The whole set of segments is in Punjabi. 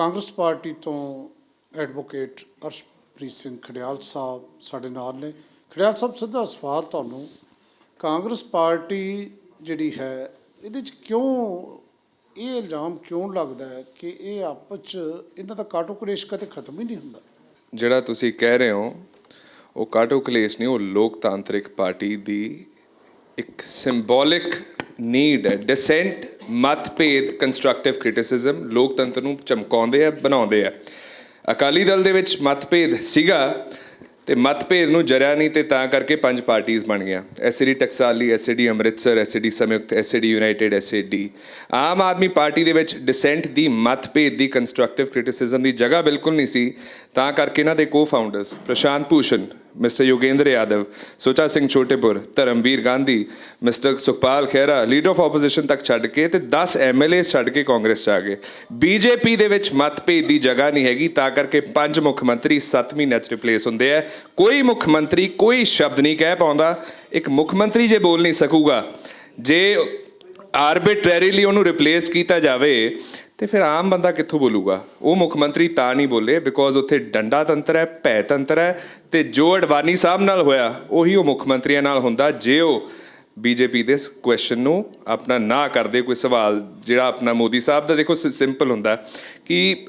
ਕਾਂਗਰਸ ਪਾਰਟੀ ਤੋਂ ਐਡਵੋਕੇਟ ਅਰਸ਼ਪ੍ਰੀਤ ਸਿੰਘ ਖੜਿਆਲ ਸਾਹਿਬ ਸਾਡੇ ਨਾਲ ਨੇ। ਖੜਿਆਲ ਸਾਹਿਬ, ਸਿੱਧਾ ਸਵਾਲ ਤੁਹਾਨੂੰ। ਕਾਂਗਰਸ ਪਾਰਟੀ ਜਿਹੜੀ ਹੈ, ਇਹਦੇ ਚ ਕਿਉਂ, ਇਹ ਇਲਜ਼ਾਮ ਕਿਉਂ ਲੱਗਦਾ ਹੈ ਕਿ ਇਹ ਆਪਸ ਚ ਇਹਨਾਂ ਦਾ ਕਾਟੋ ਕਲੇਸ਼ ਕਦੇ ਖਤਮ ਹੀ ਨਹੀਂ ਹੁੰਦਾ? ਜਿਹੜਾ ਤੁਸੀਂ ਕਹਿ ਰਹੇ ਹੋ, ਉਹ ਕਾਟੋ ਕਲੇਸ਼ ਨਹੀਂ, ਉਹ ਲੋਕਤਾਂਤਰਿਕ ਪਾਰਟੀ ਦੀ ਇੱਕ ਸਿੰਬੋਲਿਕ ਨੀਡ ਹੈ ਡਿਸੈਂਟ ਮਤਭੇਦ ਕੰਸਟਰਕਟਿਵ ਕ੍ਰਿਟਿਸਿਜ਼ਮ ਲੋਕਤੰਤਰ ਨੂੰ ਚਮਕਾਉਂਦੇ ਆ ਬਣਾਉਂਦੇ ਆ ਅਕਾਲੀ ਦਲ ਦੇ ਵਿੱਚ ਮਤਭੇਦ ਸੀਗਾ ਤੇ ਮਤਭੇਦ ਨੂੰ ਜਰਿਆ ਨਹੀਂ ਤੇ ਤਾਂ ਕਰਕੇ ਪੰਜ ਪਾਰਟੀਆਂ ਬਣ ਗਿਆ SD Taksali SD Amritsar SD Sanyukt SD United SD Aam Aadmi party ਦੇ ਵਿੱਚ ਡਿਸੈਂਟ ਦੀ ਮਤਭੇਦ ਦੀ ਕੰਸਟਰਕਟਿਵ ਕ੍ਰਿਟਿਸਿਜ਼ਮ ਦੀ ਜਗ੍ਹਾ ਬਿਲਕੁਲ ਨਹੀਂ ਸੀ ਤਾਂ ਕਰਕੇ ਇਹਨਾਂ ਦੇ cofounders Prashant Bhushan mister Yogendra Yadav Sucha Singh Chhotepur Dharamvir Gandhi mister Sukhpal Khaira leader of opposition ਤੱਕ ਛੱਡ ਕੇ ਤੇ 10 ਐਮਐਲਏ ਛੱਡ ਕੇ ਕਾਂਗਰਸ ਚ ਆ ਗਏ ਬੀਜੇਪੀ ਦੇ ਵਿੱਚ ਮਤਭੇਦ ਦੀ ਜਗ੍ਹਾ ਨਹੀਂ ਹੈਗੀ ਤਾਂ ਕਰਕੇ ਪੰਜ ਮੁੱਖ ਮੰਤਰੀ 7 ਮਹੀਨਿਆਂ ਚ ਰਿਪਲੇਸ ਹੁੰਦੇ ਆ ਕੋਈ ਮੁੱਖ ਮੰਤਰੀ ਕੋਈ ਸ਼ਬਦ ਨਹੀਂ ਕਹਿ ਪਾਉਂਦਾ ਇੱਕ ਮੁੱਖ ਮੰਤਰੀ ਜੇ ਬੋਲ ਨਹੀਂ ਸਕੂਗਾ ਜੇ ਆਰਬਿਟਰਰੀਲੀ ਉਹਨੂੰ ਰਿਪਲੇਸ ਕੀਤਾ ਜਾਵੇ ਤੇ ਫਿਰ ਆਮ ਬੰਦਾ ਕਿੱਥੋਂ ਬੋਲੂਗਾ ਉਹ ਮੁੱਖ ਮੰਤਰੀ ਤਾਂ ਨਹੀਂ ਬੋਲੇ ਬਿਕੋਜ਼ ਉੱਥੇ ਡੰਡਾ ਤੰਤਰ ਹੈ ਭੈ ਤੰਤਰ ਹੈ ਤੇ ਜੋ ਅਡਵਾਨੀ ਸਾਹਿਬ ਨਾਲ ਹੋਇਆ, ਉਹੀ ਉਹ ਮੁੱਖ ਮੰਤਰੀਆਂ ਨਾਲ ਹੁੰਦਾ, ਜੇ ਉਹ ਬੀਜੇਪੀ ਦੇ ਇਸ ਕੁਐਸਚਨ ਨੂੰ ਆਪਣਾ ਨਾ ਕਰਦੇ, ਕੋਈ ਸਵਾਲ ਜਿਹੜਾ ਆਪਣਾ ਮੋਦੀ ਸਾਹਿਬ ਦਾ, ਦੇਖੋ ਸਿੰਪਲ ਹੁੰਦਾ ਕਿ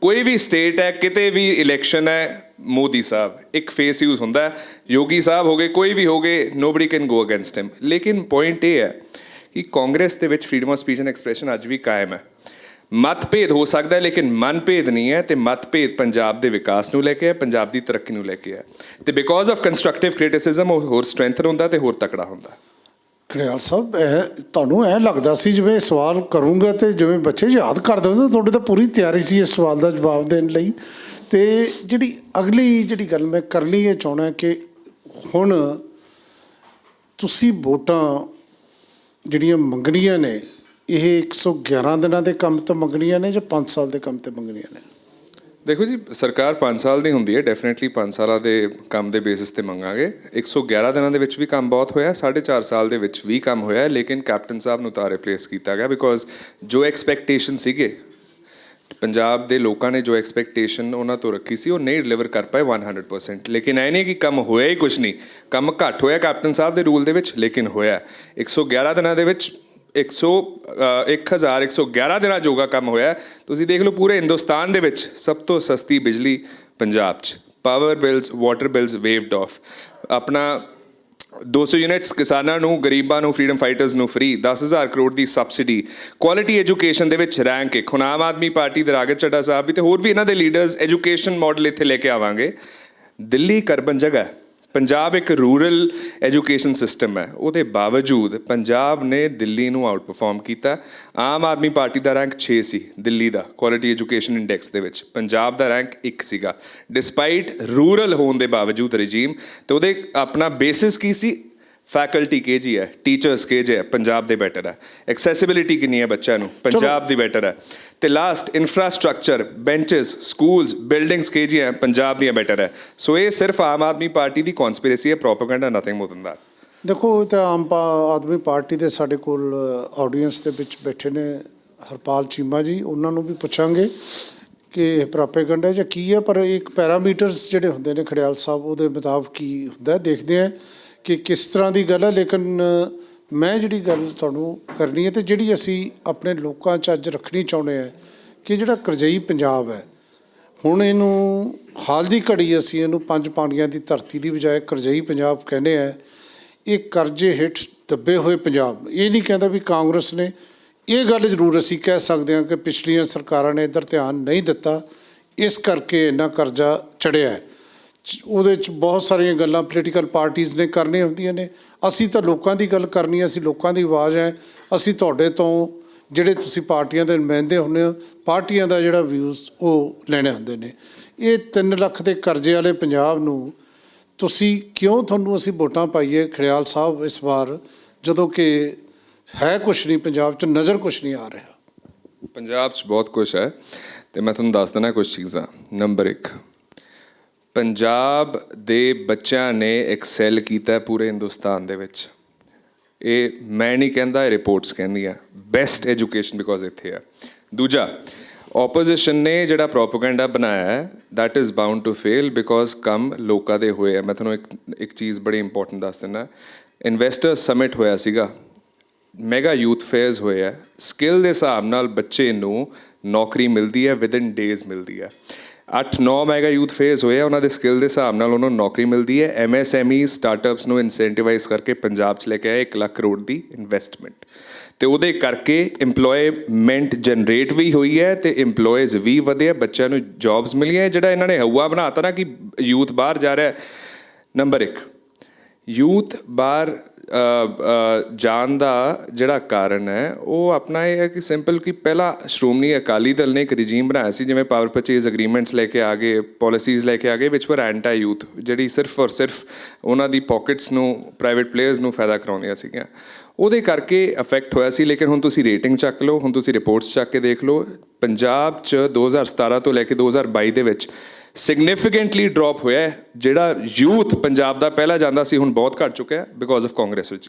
ਕੋਈ ਵੀ ਸਟੇਟ ਹੈ, ਕਿਤੇ ਵੀ ਇਲੈਕਸ਼ਨ ਹੈ, ਮੋਦੀ ਸਾਹਿਬ, ਇੱਕ ਫੇਸ ਯੂਜ਼ ਹੁੰਦਾ, ਯੋਗੀ ਸਾਹਿਬ ਹੋਗੇ, ਕੋਈ ਵੀ ਹੋਗੇ nobody can go against him ਲੇਕਿਨ ਪੁਆਇੰਟ ਇਹ ਹੈ ਕਿ ਕਾਂਗਰਸ ਦੇ ਵਿੱਚ freedom of speech and expression ਅੱਜ ਵੀ ਕਾਇਮ ਹੈ। ਮਤਭੇਦ ਹੋ ਸਕਦਾ ਹੈ, ਲੇਕਿਨ ਮਨਭੇਦ ਨਹੀਂ ਹੈ ਤੇ ਮਤਭੇਦ ਪੰਜਾਬ ਦੇ ਵਿਕਾਸ ਨੂੰ ਲੈ ਕੇ ਹੈ, ਪੰਜਾਬ ਦੀ ਤਰੱਕੀ ਨੂੰ ਲੈ ਕੇ ਹੈ। ਤੇ ਬਿਕੋਜ਼ ਆਫ ਕੰਸਟਰਕਟਿਵ ਕ੍ਰਿਟਿਸਿਜ਼ਮ ਉਹ ਹੋਰ ਸਟਰੈਂਥਨ ਹੁੰਦਾ ਤੇ ਹੋਰ ਤਕੜਾ ਹੁੰਦਾ। ਖੜਿਆਲ ਸਾਹਿਬ, ਇਹ ਤੁਹਾਨੂੰ ਇਹ ਲੱਗਦਾ ਸੀ ਜਿਵੇਂ ਇਹ ਸਵਾਲ ਕਰੂੰਗਾ ਤੇ ਜਿਵੇਂ ਬੱਚੇ ਯਾਦ ਕਰਦੇ ਦਿੰਦੇ ਤੁਹਾਡੇ ਤਾਂ ਪੂਰੀ ਤਿਆਰੀ ਸੀ ਇਸ ਸਵਾਲ ਦਾ ਜਵਾਬ ਦੇਣ ਲਈ। ਤੇ ਜਿਹੜੀ ਅਗਲੀ ਜਿਹੜੀ ਗੱਲ ਮੈਂ ਕਰਨੀ ਇਹ ਚਾਹਣਾ ਕਿ ਹੁਣ ਤੁਸੀਂ ਵੋਟਾਂ ਜਿਹੜੀਆਂ ਮੰਗਣੀਆਂ ਨੇ ਇਹ 111 ਦਿਨਾਂ ਦੇ ਕੰਮ ਤੋਂ ਮੰਗਣੀਆਂ ਨੇ ਜਾਂ 5 ਸਾਲ ਦੇ ਕੰਮ ਤੇ ਮੰਗਣੀਆਂ ਨੇ? ਦੇਖੋ ਜੀ, ਸਰਕਾਰ 5 ਸਾਲ ਦੀ ਹੁੰਦੀ ਹੈ ਡੈਫੀਨਿਟਲੀ 5 ਸਾਲਾਂ ਦੇ ਕੰਮ ਦੇ ਬੇਸਿਸ ਤੇ ਮੰਗਾਂਗੇ। 111 ਦਿਨਾਂ ਦੇ ਵਿੱਚ ਵੀ ਕੰਮ ਬਹੁਤ ਹੋਇਆ 4.5 ਸਾਲ ਦੇ ਵਿੱਚ ਵੀ ਕੰਮ ਹੋਇਆ, ਲੇਕਿਨ ਕੈਪਟਨ ਸਾਹਿਬ ਨੂੰ ਤਾਂ ਰਿਪਲੇਸ ਕੀਤਾ ਗਿਆ ਬਿਕੋਜ਼ ਜੋ ਐਕਸਪੈਕਟੇਸ਼ਨ ਸੀਗੇ, ਪੰਜਾਬ ਦੇ ਲੋਕਾਂ ਨੇ ਜੋ ਐਕਸਪੈਕਟੇਸ਼ਨ ਉਹਨਾਂ ਤੋਂ ਰੱਖੀ ਸੀ, ਉਹ ਨਹੀਂ ਡਿਲੀਵਰ ਕਰ ਪਾਏ 100% ਲੇਕਿਨ ਐ ਨਹੀਂ ਕਿ ਕੰਮ ਹੋਇਆ ਹੀ ਕੁਝ ਨਹੀਂ। ਕੰਮ ਘੱਟ ਹੋਇਆ ਕੈਪਟਨ ਸਾਹਿਬ ਦੇ ਰੂਲ ਦੇ ਵਿੱਚ, ਲੇਕਿਨ ਹੋਇਆ। 111 ਦਿਨਾਂ ਦੇ ਵਿੱਚ 100 ਅ, 1111 ਦਿਨਾਂ ਜੋਗਾ ਕੰਮ ਹੋਇਆ ਤੁਸੀਂ ਦੇਖ ਲਓ ਪੂਰੇ ਹਿੰਦੁਸਤਾਨ ਦੇ ਵਿੱਚ ਸਭ ਤੋਂ ਸਸਤੀ ਬਿਜਲੀ ਪੰਜਾਬ 'ਚ power bills water bills waived off ਆਪਣਾ 200 ਯੂਨਿਟਸ ਕਿਸਾਨਾਂ ਨੂੰ ਗਰੀਬਾਂ ਨੂੰ ਫਰੀडम ਫਾਈਟਰਸ ਨੂੰ ਫ੍ਰੀ 10000 ਕਰੋੜ ਦੀ ਸਬਸਿਡੀ ਕੁਆਲਿਟੀ ਐਜੂਕੇਸ਼ਨ ਦੇ ਵਿੱਚ ਰੈਂਕ ਇੱਕ। ਹੁਣ ਆਮ ਆਦਮੀ ਪਾਰਟੀ ਦੇ ਰਾਗਤ ਚੱਡਾ ਸਾਹਿਬ ਵੀ ਤੇ ਹੋਰ ਵੀ ਇਹਨਾਂ ਦੇ ਲੀਡਰਸ ਐਜੂਕੇਸ਼ਨ ਮਾਡਲ ਇੱਥੇ ਲੈ ਕੇ ਆਵਾਂਗੇ। ਦਿੱਲੀ ਕਰਬਨ ਜਗ੍ਹਾ। ਪੰਜਾਬ ਇੱਕ ਰੂਰਲ ਐਜੂਕੇਸ਼ਨ ਸਿਸਟਮ ਹੈ। ਉਹਦੇ ਬਾਵਜੂਦ ਪੰਜਾਬ ਨੇ ਦਿੱਲੀ ਨੂੰ ਆਊਟ ਪਰਫਾਰਮ ਕੀਤਾ। ਆਮ ਆਦਮੀ ਪਾਰਟੀ ਦਾ ਰੈਂਕ 6 ਸੀ, ਦਿੱਲੀ ਦਾ ਕੁਆਲਿਟੀ ਐਜੂਕੇਸ਼ਨ ਇੰਡੈਕਸ ਦੇ ਵਿੱਚ। ਪੰਜਾਬ ਦਾ ਰੈਂਕ 1 ਸੀਗਾ। ਡਿਸਪਾਈਟ ਰੂਰਲ ਹੋਣ ਦੇ ਬਾਵਜੂਦ ਰਜੀਮ ਤੇ ਉਹਦੇ ਆਪਣਾ ਬੇਸਿਸ ਕੀ ਸੀ? ਫੈਕਲਟੀ ਕੇਜੀ ਹੈ ਟੀਚਰਸ ਕੇਜੀ ਹੈ ਪੰਜਾਬ ਦੇ ਬੈਟਰ ਹੈ। ਐਕਸੈਸਿਬਿਲਿਟੀ ਕਿੰਨੀ ਹੈ ਬੱਚਿਆਂ ਨੂੰ? ਪੰਜਾਬ ਦੀ ਬੈਟਰ ਹੈ। ਤੇ last infrastructure benches schools buildings KG ਹੈ ਪੰਜਾਬ ਦੀਆਂ ਬੈਟਰ ਹੈ। ਸੋ ਇਹ ਸਿਰਫ ਆਮ ਆਦਮੀ ਪਾਰਟੀ ਦੀ ਕਨਸਪੀਰੇਸੀ ਹੈ propaganda nothing more than that ਦੇਖੋ ਇਹ ਤਾਂ ਆਮ ਆਦਮੀ ਪਾਰਟੀ ਦੇ ਸਾਡੇ ਕੋਲ ਆਡੀਅנס ਦੇ ਵਿੱਚ ਬੈਠੇ ਨੇ ਹਰਪਾਲ ਚੀਮਾ ਜੀ ਉਹਨਾਂ ਨੂੰ ਵੀ ਪੁੱਛਾਂਗੇ ਕਿ ਪ੍ਰੋਪੇਗੈਂਡਾ ਜਾਂ ਕੀ ਹੈ ਪਰ ਇੱਕ ਪੈਰਾਮੀਟਰਸ ਜਿਹੜੇ ਹੁੰਦੇ ਨੇ ਖੜਿਆਲ ਸਾਹਿਬ ਉਹਦੇ ਮੁਤਾਬਕ ਕੀ ਹੁੰਦਾ ਦੇਖਦੇ ਆ ਕਿ ਕਿਸ ਤਰ੍ਹਾਂ ਦੀ ਗੱਲ ਹੈ ਲੇਕਿਨ ਮੈਂ ਜਿਹੜੀ ਗੱਲ ਤੁਹਾਨੂੰ ਕਰਨੀ ਹੈ ਤੇ ਜਿਹੜੀ ਅਸੀਂ ਆਪਣੇ ਲੋਕਾਂ 'ਚ ਅੱਜ ਰੱਖਣੀ ਚਾਹੁੰਦੇ ਆ ਕਿ ਜਿਹੜਾ ਕਰਜ਼ਈ ਪੰਜਾਬ ਹੈ, ਹੁਣ ਇਹਨੂੰ ਹਾਲ ਦੀ ਘੜੀ ਅਸੀਂ ਇਹਨੂੰ ਪੰਜ ਪਾਣੀਆਂ ਦੀ ਧਰਤੀ ਦੀ ਬਜਾਏ ਕਰਜ਼ਈ ਪੰਜਾਬ ਕਹਿੰਦੇ ਆ, ਇਹ ਕਰਜ਼ੇ ਹੇਠ ਦੱਬੇ ਹੋਏ ਪੰਜਾਬ ਇਹ ਨਹੀਂ ਕਹਿੰਦਾ ਵੀ ਕਾਂਗਰਸ ਨੇ, ਇਹ ਗੱਲ ਜ਼ਰੂਰ ਅਸੀਂ ਕਹਿ ਸਕਦੇ ਹਾਂ ਕਿ ਪਿਛਲੀਆਂ ਸਰਕਾਰਾਂ ਨੇ ਇੱਧਰ ਧਿਆਨ ਨਹੀਂ ਦਿੱਤਾ, ਇਸ ਕਰਕੇ ਇੰਨਾ ਕਰਜ਼ਾ ਚੜਿਆ ਹੈ। ਉਹਦੇ ਚ ਬਹੁਤ ਸਾਰੀਆਂ ਗੱਲਾਂ ਪੋਲੀਟੀਕਲ ਪਾਰਟੀਆਂ ਨੇ ਕਰਨੀਆਂ ਹੁੰਦੀਆਂ ਨੇ। ਅਸੀਂ ਤਾਂ ਲੋਕਾਂ ਦੀ ਗੱਲ ਕਰਨੀ ਹੈ ਅਸੀਂ ਲੋਕਾਂ ਦੀ ਆਵਾਜ਼ ਹੈ ਅਸੀਂ ਤੁਹਾਡੇ ਤੋਂ ਜਿਹੜੇ ਤੁਸੀਂ ਪਾਰਟੀਆਂ ਦੇ ਨੁਮਾਇੰਦੇ ਹੁੰਦੇ ਹੋ, ਪਾਰਟੀਆਂ ਦਾ ਜਿਹੜਾ ਵਿਊਜ਼ ਉਹ ਲੈਣੇ ਹੁੰਦੇ ਨੇ। ਇਹ 3 ਲੱਖ ਦੇ ਕਰਜ਼ੇ ਵਾਲੇ ਪੰਜਾਬ ਨੂੰ ਤੁਸੀਂ ਕਿਉਂ ਤੁਹਾਨੂੰ ਅਸੀਂ ਵੋਟਾਂ ਪਾਈਏ? ਖੜਿਆਲ ਸਾਹਿਬ ਇਸ ਵਾਰ ਜਦੋਂ ਕਿ ਹੈ ਕੁਛ ਨਹੀਂ, ਪੰਜਾਬ 'ਚ ਨਜ਼ਰ ਕੁਛ ਨਹੀਂ ਆ ਰਿਹਾ। ਪੰਜਾਬ 'ਚ ਬਹੁਤ ਕੁਝ ਹੈ ਤੇ ਮੈਂ ਤੁਹਾਨੂੰ ਦੱਸ ਦਿੰਦਾ ਕੁਝ ਚੀਜ਼ਾਂ। ਨੰਬਰ 1 ਪੰਜਾਬ ਦੇ ਬੱਚਿਆਂ ਨੇ ਐਕਸੈਲ ਕੀਤਾ ਪੂਰੇ ਹਿੰਦੁਸਤਾਨ ਦੇ ਵਿੱਚ। ਇਹ ਮੈਂ ਨਹੀਂ ਕਹਿੰਦਾ, ਇਹ ਰਿਪੋਰਟਸ ਕਹਿੰਦੀਆਂ। ਬੈਸਟ ਐਜੂਕੇਸ਼ਨ ਬਿਕੋਜ਼ ਇੱਥੇ ਆ। ਦੂਜਾ ਆਪੋਜੀਸ਼ਨ ਨੇ ਜਿਹੜਾ ਪ੍ਰੋਪਗੈਂਡਾ ਬਣਾਇਆ ਹੈ, that is bound to fail because ਕੰਮ ਲੋਕਾਂ ਦੇ ਹੋਏ ਆ। ਮੈਂ ਤੁਹਾਨੂੰ ਇੱਕ ਇੱਕ ਚੀਜ਼ ਬੜੀ ਇੰਪੋਰਟੈਂਟ ਦੱਸ ਦਿੰਦਾ। ਇਨਵੈਸਟਰ ਸਮਿਟ ਹੋਇਆ ਸੀਗਾ। ਮੈਗਾ ਯੂਥ ਫੇਅਰਸ ਹੋਏ ਆ। ਸਕਿੱਲ ਦੇ ਹਿਸਾਬ ਨਾਲ ਬੱਚੇ ਨੂੰ ਨੌਕਰੀ ਮਿਲਦੀ ਹੈ ਵਿਦਿਨ ਡੇਜ਼ ਮਿਲਦੀ ਹੈ। 8-9 ਮੈਗਾ ਯੂਥ ਫੇਸ ਹੋਏ ਆ, ਉਹਨਾਂ ਦੇ ਸਕਿੱਲ ਦੇ ਹਿਸਾਬ ਨਾਲ ਉਹਨਾਂ ਨੂੰ ਨੌਕਰੀ ਮਿਲਦੀ ਹੈ। ਐਮਐਸਐਮਈ ਸਟਾਰਟਅਪਸ ਨੂੰ ਇਨਸੈਂਟੀਵਾਈਜ਼ ਕਰਕੇ ਪੰਜਾਬ 'ਚ ਲੈ ਕੇ ਆਏ 1 ਲੱਖ ਕਰੋੜ ਦੀ ਇਨਵੈਸਟਮੈਂਟ ਤੇ ਉਹਦੇ ਕਰਕੇ EMPLOYMENT ਜਨਰੇਟ ਵੀ ਹੋਈ ਹੈ ਤੇ EMPLOYEES ਵੀ ਵਧੇ ਬੱਚਿਆਂ ਨੂੰ ਜੌਬਸ ਮਿਲੀਆਂ ਜਿਹੜਾ ਇਹਨਾਂ ਨੇ ਹਵਾ ਬਣਾਤਾ ਨਾ ਕਿ ਯੂਥ ਬਾਹਰ ਜਾ ਰਿਹਾ ਨੰਬਰ 1 ਯੂਥ ਬਾਹਰ ਜਾਣ ਦਾ ਜਿਹੜਾ ਕਾਰਨ ਹੈ, ਉਹ ਆਪਣਾ ਇਹ ਹੈ ਕਿ ਸਿੰਪਲ ਕਿ ਪਹਿਲਾਂ ਸ਼੍ਰੋਮਣੀ ਅਕਾਲੀ ਦਲ ਨੇ ਇੱਕ ਰਜੀਮ ਬਣਾਇਆ ਸੀ, ਜਿਵੇਂ ਪਾਵਰ ਪਰਚੇਜ਼ ਐਗਰੀਮੈਂਟਸ ਲੈ ਕੇ ਆ ਗਏ ਪਾਲਿਸੀਜ਼ ਲੈ ਕੇ ਆ ਗਏ, ਵਿਚ ਪਰ ਐਂਟਾ ਯੂਥ ਜਿਹੜੀ ਸਿਰਫ ਔਰ ਸਿਰਫ ਉਹਨਾਂ ਦੀ ਪਾਕਟਸ ਨੂੰ ਪ੍ਰਾਈਵੇਟ ਪਲੇਅਰਸ ਨੂੰ ਫਾਇਦਾ ਕਰਾਉਂਦੀਆਂ ਸੀਗੀਆਂ। ਉਹਦੇ ਕਰਕੇ ਅਫੈਕਟ ਹੋਇਆ ਸੀ, ਲੇਕਿਨ ਹੁਣ ਤੁਸੀਂ ਰੇਟਿੰਗ ਚੱਕ ਲਓ, ਹੁਣ ਤੁਸੀਂ ਰਿਪੋਰਟਸ ਚੱਕ ਕੇ ਦੇਖ ਲਓ, ਪੰਜਾਬ 'ਚ 2017 ਤੋਂ ਲੈ ਕੇ 2022 ਦੇ ਵਿੱਚ ਸਿਗਨੀਫੀਕੈਂਟਲੀ ਡ੍ਰੌਪ ਹੋਇਆ ਜਿਹੜਾ ਯੂਥ ਪੰਜਾਬ ਦਾ ਪਹਿਲਾਂ ਜਾਂਦਾ ਸੀ ਹੁਣ ਬਹੁਤ ਘਟ ਚੁੱਕਿਆ ਹੈ ਬਿਕੋਜ਼ ਆਫ ਕਾਂਗਰਸ ਵਿੱਚ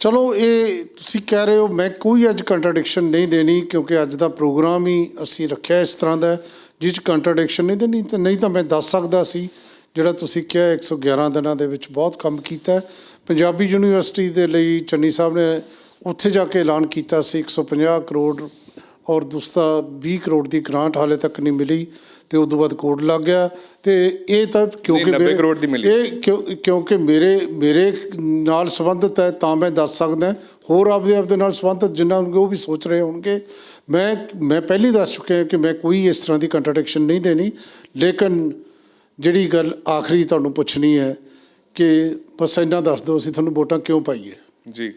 ਚਲੋ ਇਹ ਤੁਸੀਂ ਕਹਿ ਰਹੇ ਹੋ ਮੈਂ ਕੋਈ ਅੱਜ ਕੰਟਰਡਿਕਸ਼ਨ ਨਹੀਂ ਦੇਣੀ ਕਿਉਂਕਿ ਅੱਜ ਦਾ ਪ੍ਰੋਗਰਾਮ ਹੀ ਅਸੀਂ ਰੱਖਿਆ ਇਸ ਤਰ੍ਹਾਂ ਦਾ ਹੈ, ਜਿਸ 'ਚ ਕੰਟਰਡਿਕਸ਼ਨ ਨਹੀਂ ਦੇਣੀ ਤਾਂ ਨਹੀਂ ਤਾਂ ਮੈਂ ਦੱਸ ਸਕਦਾ ਸੀ ਜਿਹੜਾ ਤੁਸੀਂ ਕਿਹਾ 111 ਦਿਨਾਂ ਦੇ ਵਿੱਚ ਬਹੁਤ ਕੰਮ ਕੀਤਾ ਪੰਜਾਬੀ ਯੂਨੀਵਰਸਿਟੀ ਦੇ ਲਈ ਚੰਨੀ ਸਾਹਿਬ ਨੇ ਉੱਥੇ ਜਾ ਕੇ ਐਲਾਨ ਕੀਤਾ ਸੀ 150 ਕਰੋੜ ਔਰ ਦੂਸਰਾ 20 ਕਰੋੜ ਦੀ ਗ੍ਰਾਂਟ ਹਾਲੇ ਤੱਕ ਨਹੀਂ ਮਿਲੀ। ਤੇ ਉਸ ਤੋਂ ਬਾਅਦ ਕੋਡ ਲੱਗ ਗਿਆ ਤੇ ਇਹ ਤਾਂ ਕਿਉਂਕਿ 90 ਮੇਰੇ- ਕਰੋੜ ਦੀ ਮਿਲੀ। ਇਹ ਕਿਉਂ- ਕਿਉਂਕਿ ਮੇਰੇ ਮੇਰੇ ਨਾਲ ਸੰਬੰਧਿਤ ਹੈ ਤਾਂ ਮੈਂ ਦੱਸ ਸਕਦਾ ਹੋਰ ਆਪਦੇ ਆਪ ਦੇ ਨਾਲ ਸੰਬੰਧਿਤ ਜਿਨ੍ਹਾਂ ਨੂੰ ਉਹ ਵੀ ਸੋਚ ਰਹੇ ਹੋਣਗੇ। ਮੈਂ ਮੈਂ ਪਹਿਲੀ ਦੱਸ ਚੁੱਕਿਆ ਕਿ ਮੈਂ ਕੋਈ ਇਸ ਤਰ੍ਹਾਂ ਦੀ ਕੰਟਰਡਿਕਸ਼ਨ ਨਹੀਂ ਦੇਣੀ ਲੇਕਿਨ ਜਿਹੜੀ ਗੱਲ ਆਖਰੀ ਤੁਹਾਨੂੰ ਪੁੱਛਣੀ ਹੈ ਕਿ ਬਸ ਇੰਨਾ ਦੱਸ ਦਿਓ ਅਸੀਂ ਤੁਹਾਨੂੰ ਵੋਟਾਂ ਕਿਉਂ ਪਾਈਏ? ਜੀ।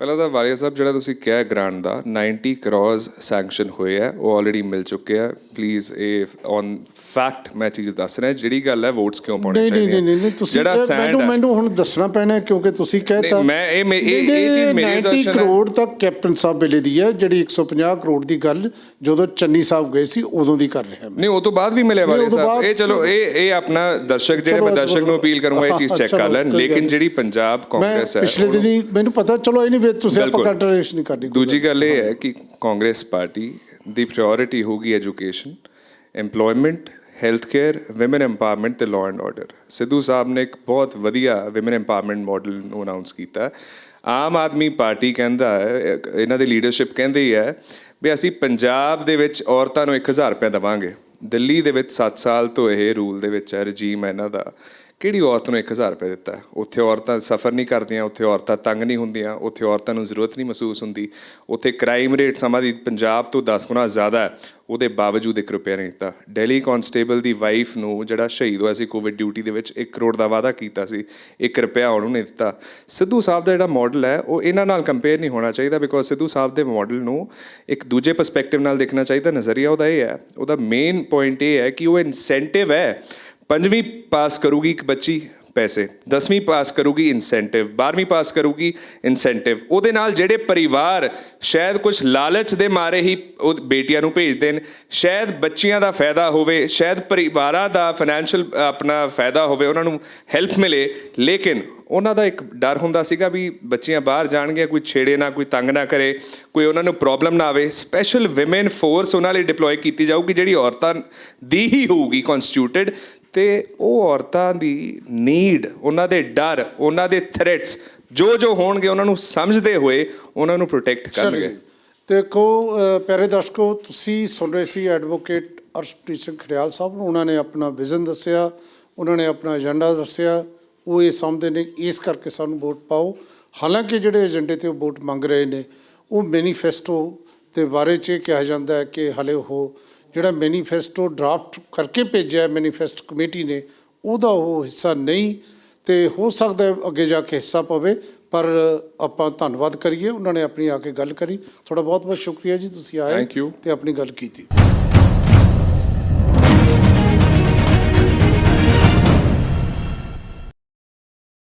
ਪਹਿਲਾਂ ਤਾਂ ਵਾਲੀਆ ਸਾਹਿਬ ਜਿਹੜਾ ਤੁਸੀਂ ਕਿਹਾ ਗ੍ਰਾਂਟ ਦਾ 90 ਕਰੋਜ਼ ਸੈਂਕਸ਼ਨ ਹੋਏ ਆ ਉਹ ਆਲਰੇਡੀ ਮਿਲ ਚੁੱਕੇ ਆ। ਪਲੀਜ਼ ਇਹ ਔਨ ਫੈਕਟ ਮੈਂ ਚੀਜ਼ ਦੱਸ ਰਿਹਾ ਜਿਹੜੀ ਗੱਲ ਹੈ ਵੋਟਸ ਕਿਉਂ ਪਾਉਣੇ ਨਹੀਂ ਨਹੀਂ ਨਹੀਂ ਨਹੀਂ ਤੁਸੀਂ ਜਿਹੜਾ ਇਹ ਸੈਂਡ ਮੈਨੂੰ ਮੈਨੂੰ ਹੁਣ ਦੱਸਣਾ ਪੈਣਾ ਕਿਉਂਕਿ ਤੁਸੀਂ ਕਹਿਤਾ ਨਹੀਂ, ਮੈਂ ਇਹ- ਇਹ- ਚੀਜ਼ ਮੇਰੀ 90 assertion ਹੈ। ਕਰੋੜ ਤੱਕ ਕੈਪਟਨ ਸਾਹਿਬ ਵੇਲੇ ਦੀ ਹੈ ਜਿਹੜੀ 150 ਕਰੋੜ ਦੀ ਗੱਲ ਜਦੋਂ ਚੰਨੀ ਸਾਹਿਬ ਗਏ ਸੀ ਉਦੋਂ ਦੀ ਕਰ ਰਿਹਾ ਮੈਂ। ਨਹੀਂ ਉਹ ਤੋਂ ਬਾਅਦ ਵੀ ਮਿਲਿਆ ਤੋਂ ਸਾਹਿਬ। ਇਹ ਚਲੋ ਇਹ ਇਹ ਆਪਣਾ ਦਰਸ਼ਕ ਜਿਹੜੇ ਮੈਂ ਦਰਸ਼ਕ ਨੂੰ ਅਪੀਲ ਕਰੂੰਗਾ ਇਹ ਚੀਜ਼ ਚੈੱਕ ਕਰ ਲੈਣ। ਲੇਕਿਨ। ਜਿਹੜੀ ਪੰਜਾਬ ਕਾਂਗਰਸ ਹੈ ਪਿਛਲੇ ਦਿਨੀ ਮੈਨੂੰ ਪਤਾ ਚਲੋ ਇਹ ਨਹੀਂ ਵੀ ਤੁਸੀਂ ਆਪਾਂ। ਕੰਟਰਡਿਕਸ਼ਨ ਨਹੀਂ ਕਰਨੀ ਦੂਜੀ ਗੱਲ। ਇਹ ਹੈ ਕਿ ਕਾਂਗਰਸ ਪਾਰਟੀ ਦੀ ਪ੍ਰਾਇੋਰਟੀ ਹੋਗੀ education EMPLOYMENT health care women empowerment ਤੇ ਲਾਅ ਐਂਡ ਆਰਡਰ ਸਿੱਧੂ ਸਾਹਿਬ ਨੇ ਇੱਕ ਬਹੁਤ ਵਧੀਆ ਔਮਨ ਐਮਪਾਵਰਮੈਂਟ ਮਾਡਲ ਨੂੰ ਅਨਾਉਂਸ ਕੀਤਾ। ਆਮ ਆਦਮੀ ਪਾਰਟੀ ਕਹਿੰਦਾ ਹੈ ਇਹਨਾਂ ਦੀ ਲੀਡਰਸ਼ਿਪ ਕਹਿੰਦੀ ਹੀ ਹੈ ਵੀ ਅਸੀਂ ਪੰਜਾਬ ਦੇ ਵਿੱਚ ਔਰਤਾਂ ਨੂੰ 1000 ਰੁਪਏ ਦੇਵਾਂਗੇ। ਦਿੱਲੀ ਦੇ ਵਿੱਚ 7 ਸਾਲ ਤੋਂ ਇਹ ਰੂਲ ਦੇ ਵਿੱਚ ਹੈ ਰਜੀਮ ਇਹਨਾਂ ਦਾ। ਕਿਹੜੀ ਔਰਤ ਨੂੰ 1000 ਰੁਪਏ ਦਿੱਤਾ? ਉੱਥੇ ਔਰਤਾਂ ਸਫਰ ਨਹੀਂ ਕਰਦੀਆਂ, ਉੱਥੇ ਔਰਤਾਂ ਤੰਗ ਨਹੀਂ ਹੁੰਦੀਆਂ, ਉੱਥੇ ਔਰਤਾਂ ਨੂੰ ਜ਼ਰੂਰਤ ਨਹੀਂ ਮਹਿਸੂਸ ਹੁੰਦੀ। ਉੱਥੇ ਕ੍ਰਾਈਮ ਰੇਟ ਸਮਾਂ ਦੀ ਪੰਜਾਬ ਤੋਂ 10 ਗੁਣਾ ਜ਼ਿਆਦਾ ਹੈ। ਉਹਦੇ ਬਾਵਜੂਦ 1 ਰੁਪਿਆ ਨਹੀਂ ਦਿੱਤਾ। ਦਿੱਲੀ ਕਨਸਟੇਬਲ ਦੀ ਵਾਈਫ ਨੂੰ ਜਿਹੜਾ ਸ਼ਹੀਦ ਹੋਇਆ ਸੀ ਕੋਵਿਡ ਡਿਊਟੀ ਦੇ ਵਿੱਚ 1 ਕਰੋੜ ਦਾ ਵਾਅਦਾ ਕੀਤਾ ਸੀ। 1 ਰੁਪਿਆ ਉਹਨੂੰ ਨਹੀਂ ਦਿੱਤਾ। ਸਿੱਧੂ ਸਾਹਿਬ ਦਾ ਜਿਹੜਾ ਮਾਡਲ ਹੈ, ਉਹ ਇਹਨਾਂ ਨਾਲ ਕੰਪੇਅਰ ਨਹੀਂ ਹੋਣਾ ਚਾਹੀਦਾ ਬਿਕੋਜ਼ ਸਿੱਧੂ ਸਾਹਿਬ ਦੇ ਮਾਡਲ ਨੂੰ ਇੱਕ ਦੂਜੇ ਪਰਸਪੈਕਟਿਵ ਨਾਲ ਦੇਖਣਾ ਚਾਹੀਦਾ ਨਜ਼ਰੀਆ ਉਹਦਾ ਇਹ ਹੈ। ਉਹਦਾ ਮੇਨ ਪੁਆਇੰਟ ਇਹ ਹੈ ਕਿ ਉਹ ਇਨਸੈਂਟਿਵ ਹੈ ਪੰਜਵੀਂ ਪਾਸ ਕਰੂਗੀ ਇੱਕ ਬੱਚੀ ਪੈਸੇ 10ਵੀਂ ਪਾਸ ਕਰੂਗੀ ਇਨਸੈਂਟਿਵ 12ਵੀਂ ਪਾਸ ਕਰੂਗੀ ਇਨਸੈਂਟਿਵ ਉਹਦੇ ਨਾਲ ਜਿਹੜੇ ਪਰਿਵਾਰ ਸ਼ਾਇਦ ਕੁਝ ਲਾਲਚ ਦੇ ਮਾਰੇ ਹੀ ਉਹ ਬੇਟੀਆਂ ਨੂੰ ਭੇਜਦੇ ਨੇ ਸ਼ਾਇਦ ਬੱਚੀਆਂ ਦਾ ਫਾਇਦਾ ਹੋਵੇ, ਸ਼ਾਇਦ ਪਰਿਵਾਰਾਂ ਦਾ ਫਾਈਨੈਂਸ਼ੀਅਲ ਆਪਣਾ ਫਾਇਦਾ ਹੋਵੇ, ਉਹਨਾਂ ਨੂੰ ਹੈਲਪ ਮਿਲੇ, ਲੇਕਿਨ ਉਹਨਾਂ ਦਾ ਇੱਕ ਡਰ ਹੁੰਦਾ ਸੀਗਾ ਵੀ ਬੱਚੀਆਂ ਬਾਹਰ ਜਾਣਗੀਆਂ, ਕੋਈ ਛੇੜੇ ਨਾ, ਕੋਈ ਤੰਗ ਨਾ ਕਰੇ, ਕੋਈ ਉਹਨਾਂ ਨੂੰ ਪ੍ਰੋਬਲਮ ਨਾ ਆਵੇ। ਸਪੈਸ਼ਲ ਔਮਨ ਫੋਰਸ ਉਹਨਾਂ ਲਈ ਡਿਪਲੋਏ ਕੀਤੀ ਜਾਊਗੀ, ਜਿਹੜੀ ਔਰਤਾਂ ਦੀ ਹੀ ਹੋਊਗੀ ਕਨਸਟੀਟਿਊਟਡ ਤੇ ਉਹ ਔਰਤਾਂ ਦੀ ਨੀਡ ਉਹਨਾਂ ਦੇ ਡਰ, ਉਹਨਾਂ ਦੇ ਥ੍ਰੈਟਸ ਜੋ ਜੋ ਹੋਣਗੇ ਉਹਨਾਂ ਨੂੰ ਸਮਝਦੇ ਹੋਏ ਉਹਨਾਂ ਨੂੰ ਪ੍ਰੋਟੈਕਟ ਕਰਨਗੇ। ਦੇਖੋ ਪਿਆਰੇ ਦਰਸ਼ਕੋ, ਤੁਸੀਂ ਸੁਣ ਰਹੇ ਸੀ ਐਡਵੋਕੇਟ ਅਰਸ਼ਪ੍ਰੀਤ ਸਿੰਘ ਖੜਿਆਲ ਸਾਹਿਬ ਨੂੰ, ਉਹਨਾਂ ਨੇ ਆਪਣਾ ਵਿਜ਼ਨ ਦੱਸਿਆ, ਉਹਨਾਂ ਨੇ ਆਪਣਾ ਏਜੰਡਾ ਦੱਸਿਆ, ਉਹ ਇਹ ਸਮਝਦੇ ਨੇ, ਇਸ ਕਰਕੇ ਸਾਨੂੰ ਵੋਟ ਪਾਓ। ਹਾਲਾਂਕਿ ਜਿਹੜੇ ਏਜੰਡੇ ਤੇ ਉਹ ਵੋਟ ਮੰਗ ਰਹੇ ਨੇ, ਉਹ ਮੈਨੀਫੈਸਟੋ ਦੇ ਬਾਰੇ ਚ ਇਹ ਕਿਹਾ ਜਾਂਦਾ ਹੈ ਕਿ ਹਲੇ ਉਹ ਜਿਹੜਾ ਮੈਨੀਫੈਸਟੋ ਡਰਾਫਟ ਕਰਕੇ ਭੇਜਿਆ ਮੈਨੀਫੈਸਟ ਕਮੇਟੀ ਨੇ ਉਹਦਾ ਉਹ ਹਿੱਸਾ ਨਹੀਂ ਤੇ ਹੋ ਸਕਦਾ ਅੱਗੇ ਜਾ ਕੇ ਹਿੱਸਾ ਪਵੇ ਪਰ ਆਪਾਂ ਧੰਨਵਾਦ ਕਰੀਏ ਉਹਨਾਂ ਨੇ ਆਪਣੀ ਆ ਕੇ ਗੱਲ ਕਰੀ ਤੁਹਾਡਾ ਬਹੁਤ ਬਹੁਤ ਸ਼ੁਕਰੀਆ ਜੀ ਤੁਸੀਂ ਆਏ. ਤੇ ਆਪਣੀ ਗੱਲ ਕੀਤੀ